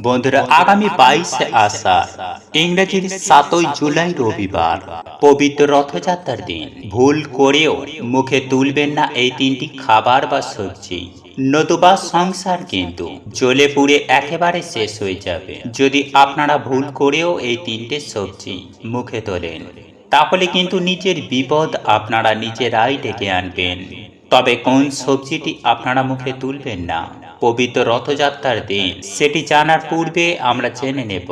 বন্ধুরা, আগামী বাইশে আষাঢ়, ইংরেজির সাতই জুলাই রবিবার, পবিত্র রথযাত্রার দিন। ভুল করেও মুখে তুলবেন না এই তিনটি খাবার বা সবজি। নতুবা সংসার কিন্তু জ্বলে পুড়ে একেবারে শেষ হয়ে যাবে। যদি আপনারা ভুল করেও এই তিনটে সবজি মুখে তোলেন, তাহলে কিন্তু নিজের বিপদ আপনারা নিজেরাই ডেকে আনবেন। তবে কোন সবজিটি আপনারা মুখে তুলবেন না পবিত্র রথযাত্রার দিন, সেটি জানার পূর্বে আমরা জেনে নেব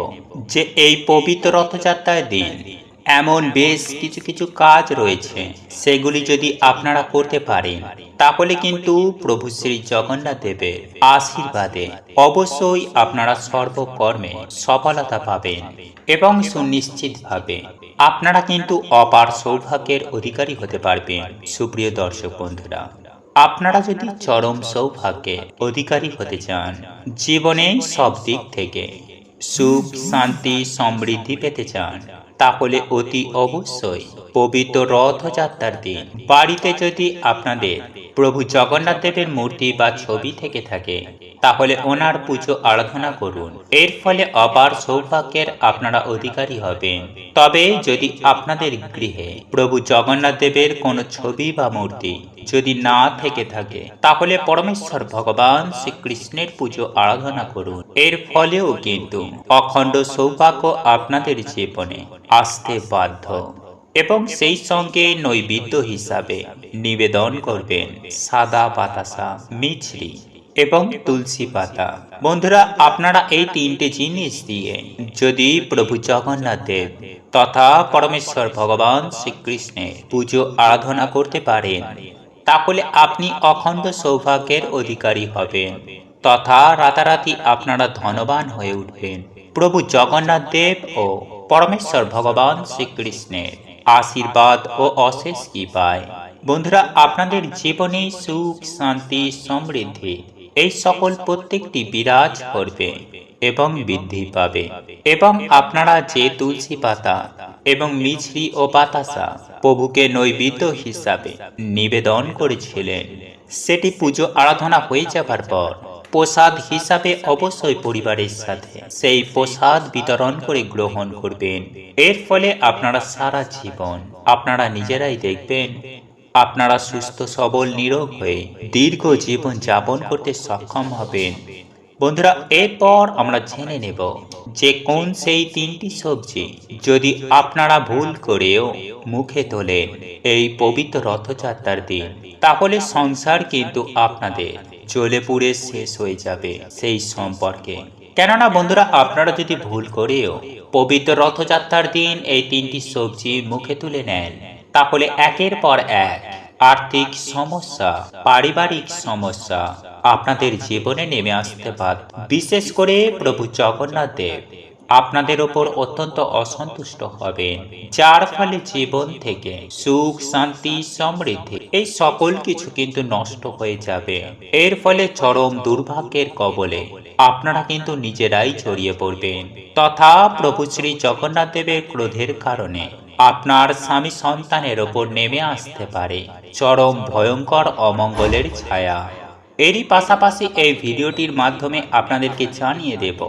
যে এই পবিত্র রথযাত্রার দিন এমন বেশ কিছু কিছু কাজ রয়েছে, সেগুলি যদি আপনারা করতে পারেন, তাহলে কিন্তু প্রভু শ্রী জগন্নাথ দেবের আশীর্বাদে অবশ্যই আপনারা সর্বকর্মে সফলতা পাবেন এবং সুনিশ্চিতভাবে আপনারা কিন্তু অপার সৌভাগ্যের অধিকারী হতে পারবেন। সুপ্রিয় দর্শক বন্ধুরা আপনারা যদি চরম সৌভাগ্যে অধিকারী হতে চান, জীবনে সব দিক থেকে সুখ, শান্তি, সমৃদ্ধি পেতে চান, তাহলে অতি অবশ্যই পবিত্র রথযাত্রার দিন। বাড়িতে যদি আপনাদের প্রভু জগন্নাথ দেবের মূর্তি বা ছবি থেকে থাকে, তাহলে ওনার পুজো আরাধনা করুন। এর ফলে অপার সৌভাগ্যের আপনারা অধিকারী হবেন। তবে যদি আপনাদের গৃহে প্রভু জগন্নাথ দেবের কোনো ছবি বা মূর্তি যদি না থেকে থাকে, তাহলে পরমেশ্বর ভগবান শ্রীকৃষ্ণের পুজো আরাধনা করুন। এর ফলেও কিন্তু অখণ্ড সৌভাগ্য আপনাদের জীবনে আসতে বাধ্য। এবং সেই সঙ্গে নৈবেদ্য হিসাবে নিবেদন করবেন সাদা বাতাসা মিছরি এবং তুলসী পাতা। বন্ধুরা আপনারা এই তিনটে জিনিস দিয়ে যদি প্রভু জগন্নাথ দেব তথা পরমেশ্বর ভগবান শ্রীকৃষ্ণের পুজো আরাধনা করতে পারেন তাহলে আপনি অখণ্ড সৌভাগ্যের অধিকারী হবেন। তথা রাতারাতি আপনারা ধনবান হয়ে উঠবেন। প্রভু জগন্নাথ দেব ও পরমেশ্বর ভগবান শ্রীকৃষ্ণের। আশীর্বাদ ও অশেষ কৃপায়। বন্ধুরা, আপনাদের জীবনে সুখ, শান্তি, সমৃদ্ধি, এই সকল প্রত্যেকটি বিরাজ করবে এবং বৃদ্ধি পাবে। এবং আপনারা যে তুলসী পাতা এবং মিছরি ও বাতাসা প্রভুকে নৈবেদ্য হিসাবে নিবেদন করেছিলেন, সেটি পুজো আরাধনা হয়ে যাবার পর প্রসাদ হিসাবে অবশ্যই পরিবারের সাথে। সেই প্রসাদ বিতরণ করে গ্রহণ করবেন। এর ফলে আপনারা সারা জীবন, আপনারা নিজেরাই দেখবেন, আপনারা সুস্থ, সবল, নিরোগ হয়ে দীর্ঘ জীবন যাপন করতে সক্ষম হবেন। বন্ধুরা, এরপর আমরা জেনে নেব যে কোন সেই তিনটি সবজি যদি আপনারা ভুল করেও মুখে তোলেন এই পবিত্র রথযাত্রার দিন, তাহলে সংসার কিন্তু আপনাদের জ্বলে পুড়ে শেষ হয়ে যাবে সেই সম্পর্কে। কেননা বন্ধুরা, আপনারা যদি ভুল করেও পবিত্র রথযাত্রার দিন এই তিনটি সবজি মুখে তুলে নেন, তাহলে একের পর এক আর্থিক সমস্যা, পারিবারিক সমস্যা আপনাদের জীবনে নেমে আসতে পারে বিশেষ করে প্রভু জগন্নাথ দেব। আপনাদের ওপর অত্যন্ত অসন্তুষ্ট হবেন যার ফলে জীবন থেকে সুখ, শান্তি, সমৃদ্ধি, এই সকল কিছু কিন্তু নষ্ট হয়ে যাবে। এর ফলে চরম দুর্ভাগ্যের কবলে আপনারা কিন্তু নিজেরাই ছড়িয়ে পড়বেন। তথা প্রভু শ্রী জগন্নাথ দেবের ক্রোধের কারণে আপনার স্বামী সন্তানের ওপর নেমে আসতে পারে। চরম ভয়ঙ্কর অমঙ্গলের ছায়া। এরই পাশাপাশি এই ভিডিওটির মাধ্যমে আপনাদেরকে জানিয়ে দেব,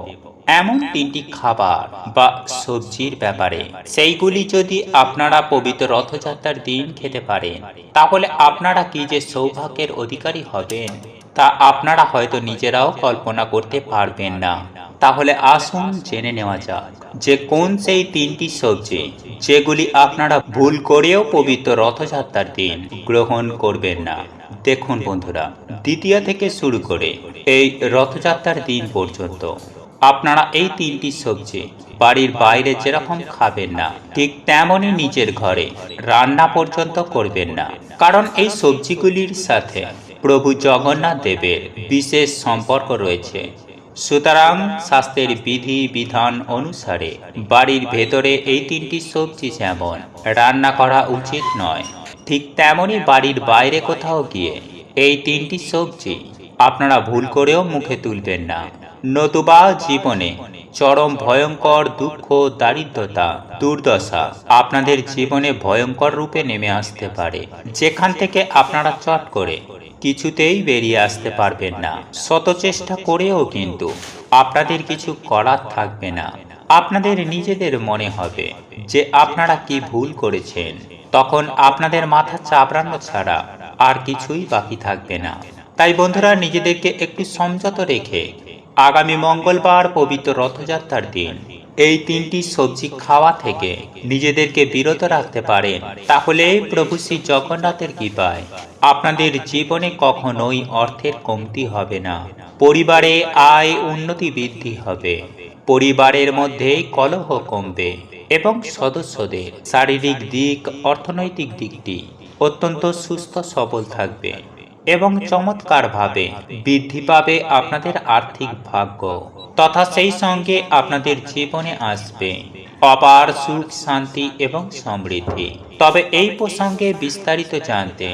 এমন তিনটি খাবার বা সবজির ব্যাপারে। সেইগুলি যদি আপনারা পবিত্র রথযাত্রার দিন খেতে পারেন, তাহলে আপনারা কি যে সৌভাগ্যের অধিকারী হবেন, তা আপনারা হয়তো নিজেরাও কল্পনা করতে পারবেন না। তাহলে আসুন জেনে নেওয়া যাক যে কোন সেই তিনটি সবজি যেগুলি আপনারা ভুল করেও পবিত্র রথযাত্রার দিন গ্রহণ করবেন না। দেখুন বন্ধুরা, দ্বিতীয় থেকে শুরু করে এই রথযাত্রার দিন পর্যন্ত আপনারা এই তিনটি সবজি বাড়ির বাইরে যেরকম খাবেন না, ঠিক তেমনই নিজের ঘরে রান্না পর্যন্ত করবেন না। কারণ এই সবজিগুলির সাথে প্রভু জগন্নাথ দেবের বিশেষ সম্পর্ক রয়েছে। সুতরাং স্বাস্থ্যের বিধি বিধান অনুসারে বাড়ির ভেতরে এই তিনটি সবজি যেমন রান্না করা উচিত নয়, ঠিক তেমনই বাড়ির বাইরে কোথাও গিয়ে এই তিনটি সবজি আপনারা ভুল করেও মুখে তুলবেন না। নতুবা জীবনে চরম ভয়ঙ্কর দুঃখ, দারিদ্রতা, দুর্দশা আপনাদের জীবনে ভয়ঙ্কর রূপে নেমে আসতে পারে। যেখান থেকে আপনারা চট করে কিছুতেই বেরিয়ে আসতে পারবেন না। শত চেষ্টা করেও কিন্তু আপনাদের কিছু করার থাকবে না। আপনাদের নিজেদের মনে হবে যে আপনারা কি ভুল করেছেন। তখন আপনাদের মাথা চাপড়ানো ছাড়া আর কিছুই বাকি থাকবে না। তাই বন্ধুরা, নিজেদেরকে একটু সংযত রেখে আগামী মঙ্গলবার পবিত্র রথযাত্রার দিন। এই তিনটি সবজি খাওয়া থেকে নিজেদেরকে বিরত রাখতে পারেন। তাহলে প্রভু শ্রী জগন্নাথের কৃপায় আপনাদের জীবনে কখনোই অর্থের কমতি হবে না। পরিবারে আয় উন্নতি বৃদ্ধি হবে। পরিবারের মধ্যে কলহ কমবে এবং সদস্যদের শারীরিক দিক, অর্থনৈতিক দিকটি অত্যন্ত সুস্থ সবল থাকবে। এবং চমৎকারভাবে বৃদ্ধি পাবে আপনাদের আর্থিক ভাগ্য। তথা সেই সঙ্গে আপনাদের জীবনে আসবে অপার সুখ, শান্তি এবং সমৃদ্ধি। তবে এই প্রসঙ্গে বিস্তারিত জানতে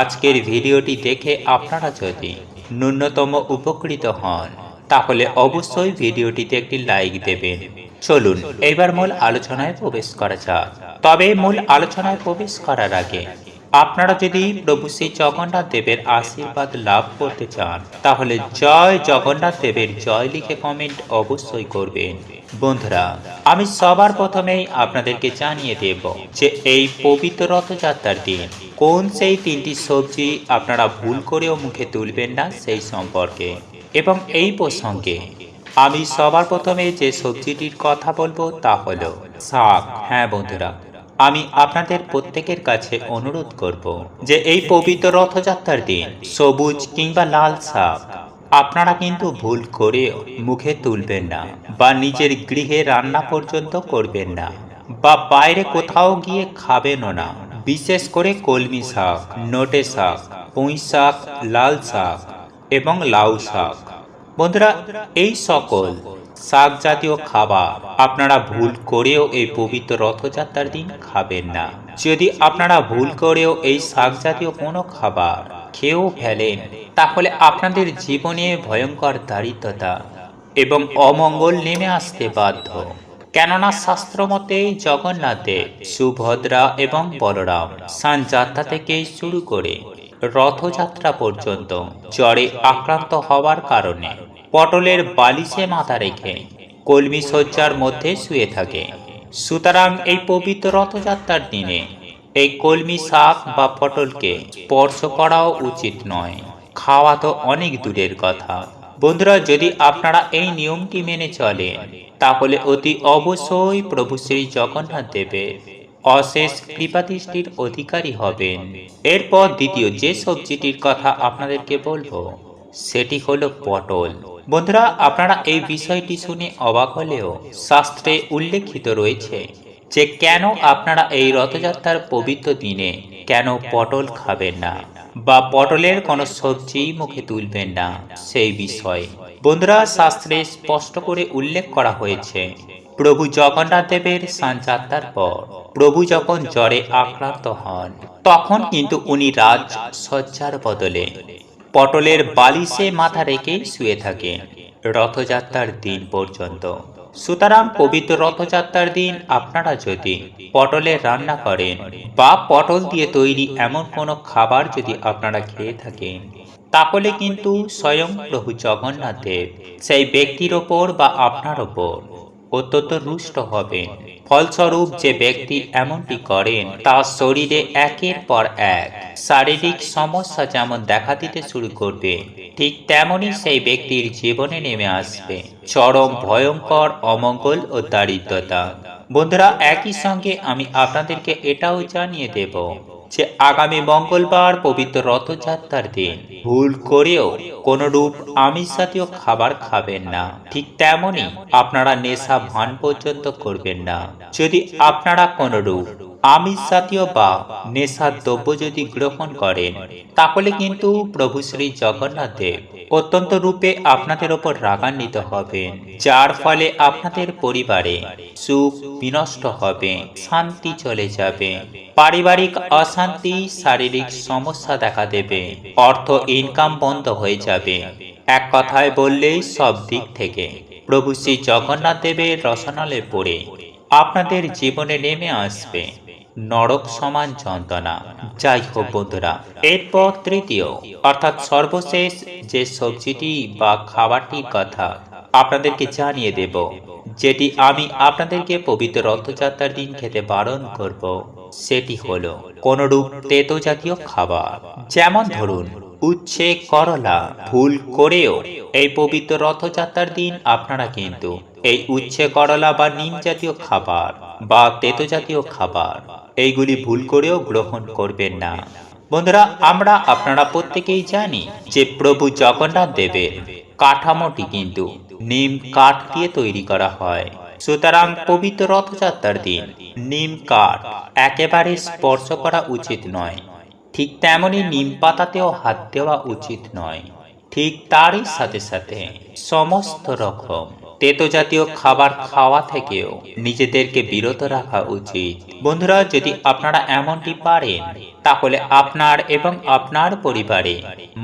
আজকের ভিডিওটি দেখে আপনারা যদি ন্যূনতম উপকৃত হন, তাহলে অবশ্যই ভিডিওটিতে একটি লাইক দেবেন। চলুন, এবার মূল আলোচনায় প্রবেশ করা যাক। তবে মূল আলোচনায় প্রবেশ করার আগে আপনারা যদি প্রভু শ্রী জগন্নাথ দেবের আশীর্বাদ লাভ করতে চান, তাহলে জয় জগন্নাথ দেবের জয় লিখে কমেন্ট অবশ্যই করবেন। বন্ধুরা, আমি সবার প্রথমেই আপনাদেরকে জানিয়ে দেব যে এই পবিত্র রথযাত্রার দিন কোন সেই তিনটি সবজি আপনারা ভুল করেও মুখে তুলবেন না সেই সম্পর্কে। এবং এই প্রসঙ্গে আমি সবার প্রথমে যে সবজিটির কথা বলব তা হলো শাক। হ্যাঁ বন্ধুরা আমি আপনাদের প্রত্যেকের কাছে অনুরোধ করব যে এই পবিত্র রথযাত্রার দিন সবুজ কিংবা লাল শাক আপনারা কিন্তু ভুল করে মুখে তুলবেন না বা নিজের গৃহে রান্না পর্যন্ত করবেন না বা বাইরে কোথাও গিয়ে খাবেনও না। বিশেষ করে কলমি শাক, নোটে শাক, পুঁই শাক, লাল শাক এবং লাউ শাক। বন্ধুরা, এই সকল শাক জাতীয় খাবার। আপনারা ভুল করেও এই পবিত্র রথযাত্রার দিন খাবেন না। যদি আপনারা ভুল করেও এই শাক জাতীয় কোনো খাবার খেয়েও ফেলেন, তাহলে আপনাদের জীবনে ভয়ঙ্কর দারিদ্রতা এবং অমঙ্গল নেমে আসতে বাধ্য। কেননা শাস্ত্র মতে জগন্নাথে সুভদ্রা এবং বলরাম সানযাত্রা থেকে শুরু করে রথযাত্রা পর্যন্ত জ্বরে আক্রান্ত হওয়ার কারণে পটলের বালিশে মাথা রেখে কলমি শয্যার মধ্যে শুয়ে থাকে। সুতরাং এই পবিত্র রথযাত্রার দিনে এই কলমি শাক বা পটলকে স্পর্শ করাও উচিত নয়। খাওয়া তো অনেক দূরের কথা। বন্ধুরা, যদি আপনারা এই নিয়মটি মেনে চলেন, তাহলে অতি অবশ্যই প্রভু শ্রী জগন্নাথ দেবের অশেষ কৃপাদৃষ্টির অধিকারী হবেন। এরপর দ্বিতীয় যে সবজিটির কথা আপনাদেরকে বলব, সেটি হলো পটল। বন্ধুরা, আপনারা এই বিষয়টি শুনে অবাক হলেও শাস্ত্রে উল্লেখিত রয়েছে যে কেন আপনারা এই রথযাত্রার পবিত্র দিনে কেন পটল খাবেন না বা পটলের কোনো সবজি মুখে তুলবেন না সেই বিষয়ে। বন্ধুরা, শাস্ত্রে স্পষ্ট করে উল্লেখ করা হয়েছে, প্রভু জগন্নাথ দেবের সানযাত্রার পর প্রভু যখন জ্বরে আক্রান্ত হন, তখন কিন্তু উনি রাজ সজ্জার বদলে পটলের বালিশে মাথা রেখে শুয়ে থাকেন রথযাত্রার দিন পর্যন্ত। সুতরাং পবিত্র রথযাত্রার দিন আপনারা যদি পটলের রান্না করেন বা পটল দিয়ে তৈরি এমন কোনো খাবার যদি আপনারা খেয়ে থাকেন, তাহলে কিন্তু স্বয়ং প্রভু জগন্নাথ দেব সেই ব্যক্তির ওপর বা আপনার ওপর অত্যন্ত রুষ্ট হবেন। ফলস্বরূপ যে ব্যক্তি এমনটি করেন, তার শরীরে একের পর এক শারীরিক সমস্যা যেমন দেখা দিতে শুরু করবে, ঠিক তেমনই সেই ব্যক্তির জীবনে নেমে আসবে। চরম ভয়ঙ্কর, অমঙ্গল ও দারিদ্রতা। বন্ধুরা, একই সঙ্গে আমি আপনাদেরকে এটাও জানিয়ে দেব যে আগামী মঙ্গলবার পবিত্র রথযাত্রার দিন। ভুল করেও কোন রূপ আমিষ জাতীয় খাবার খাবেন না। ঠিক তেমনি আপনারা নেশা ভান পর্যন্ত করবেন না। যদি আপনারা কোন রূপ আমিষ জাতীয় বা নেশার দ্রব্য যদি গ্রহণ করেন, তাহলে কিন্তু প্রভু শ্রী জগন্নাথ দেব অত্যন্ত রূপে আপনাদের ওপর রাগান্বিত হবেন, যার ফলে আপনাদের পরিবারে সুখ বিনষ্ট হবে, শান্তি চলে যাবে, পারিবারিক অশান্তি, শারীরিক সমস্যা দেখা দেবে, অর্থ ইনকাম বন্ধ হয়ে যাবে। এক কথায় বললেই সব দিক থেকে প্রভু শ্রী জগন্নাথ দেবের রসনালে পড়ে, আপনাদের জীবনে নেমে আসবে। নরক সমান যন্ত্রণা। যাই হোক বন্ধুরা, এরপর তৃতীয়, অর্থাৎ সর্বশেষ যে সবজিটি বা খাবারটির কথা আপনাদেরকে জানিয়ে দেব, যেটি আমি আপনাদেরকে পবিত্র রথযাত্রার দিন খেতে বারণ করব, সেটি হলো কোনরূপ তেতো জাতীয় খাবার। যেমন ধরুন, উচ্ছে, করলা, ভুল করেও এই পবিত্র রথযাত্রার দিন আপনারা কিন্তু এই উচ্ছে, করলা বা নিম জাতীয় খাবার বা তেতো জাতীয় খাবার এইগুলি ভুল করেও গ্রহণ করবেন না। বন্ধুরা, আমরা আপনারা প্রত্যেকেই জানি যে প্রভু জগন্নাথ দেবের কাঠামোটি কিন্তু নিম কাঠ দিয়ে তৈরি করা হয়। সুতরাং পবিত্র রথযাত্রার দিন নিম কাঠ একেবারে স্পর্শ করা উচিত নয়। ঠিক তেমনি নিম পাতাতেও হাত দেওয়া উচিত নয়। ঠিক তারই সাথে সাথে সমস্ত রকম তেতো জাতীয় খাবার খাওয়া থেকেও নিজেদেরকে বিরত রাখা উচিত। বন্ধুরা, যদি আপনারা এমনটি পারেন, তাহলে আপনার এবং আপনার পরিবারে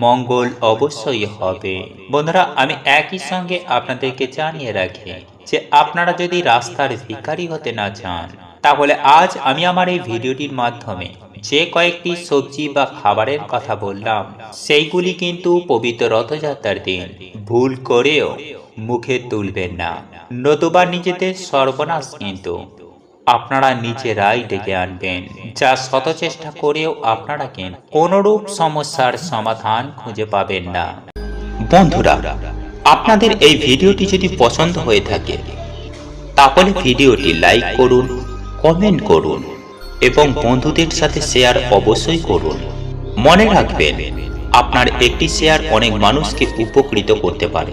মঙ্গল অবশ্যই হবে। বন্ধুরা, আমি একই সঙ্গে আপনাদেরকে জানিয়ে রাখি যে আপনারা যদি রাস্তার ভিখারি হতে না চান, তাহলে আজ আমি আমার এই ভিডিওটির মাধ্যমে যে কয়েকটি সবজি বা খাবারের কথা বললাম, সেইগুলি কিন্তু পবিত্র রথযাত্রার দিন। ভুল করেও মুখে তুলবেন না। নতুবা নিজেদের সর্বনাশ কিন্তু। আপনারা নিজেরাই ডেকে আনবেন, যা শত চেষ্টা করেও আপনারা কিন্তু কোনরূপ সমস্যার সমাধান খুঁজে পাবেন না। বন্ধুরা, আপনাদের এই ভিডিওটি যদি পছন্দ হয়ে থাকে, তাহলে ভিডিওটি লাইক করুন, কমেন্ট করুন, এবং বন্ধুদের সাথে শেয়ার অবশ্যই করুন। মনে রাখবেন, আপনার একটি শেয়ার অনেক মানুষকে উপকৃত করতে পারে।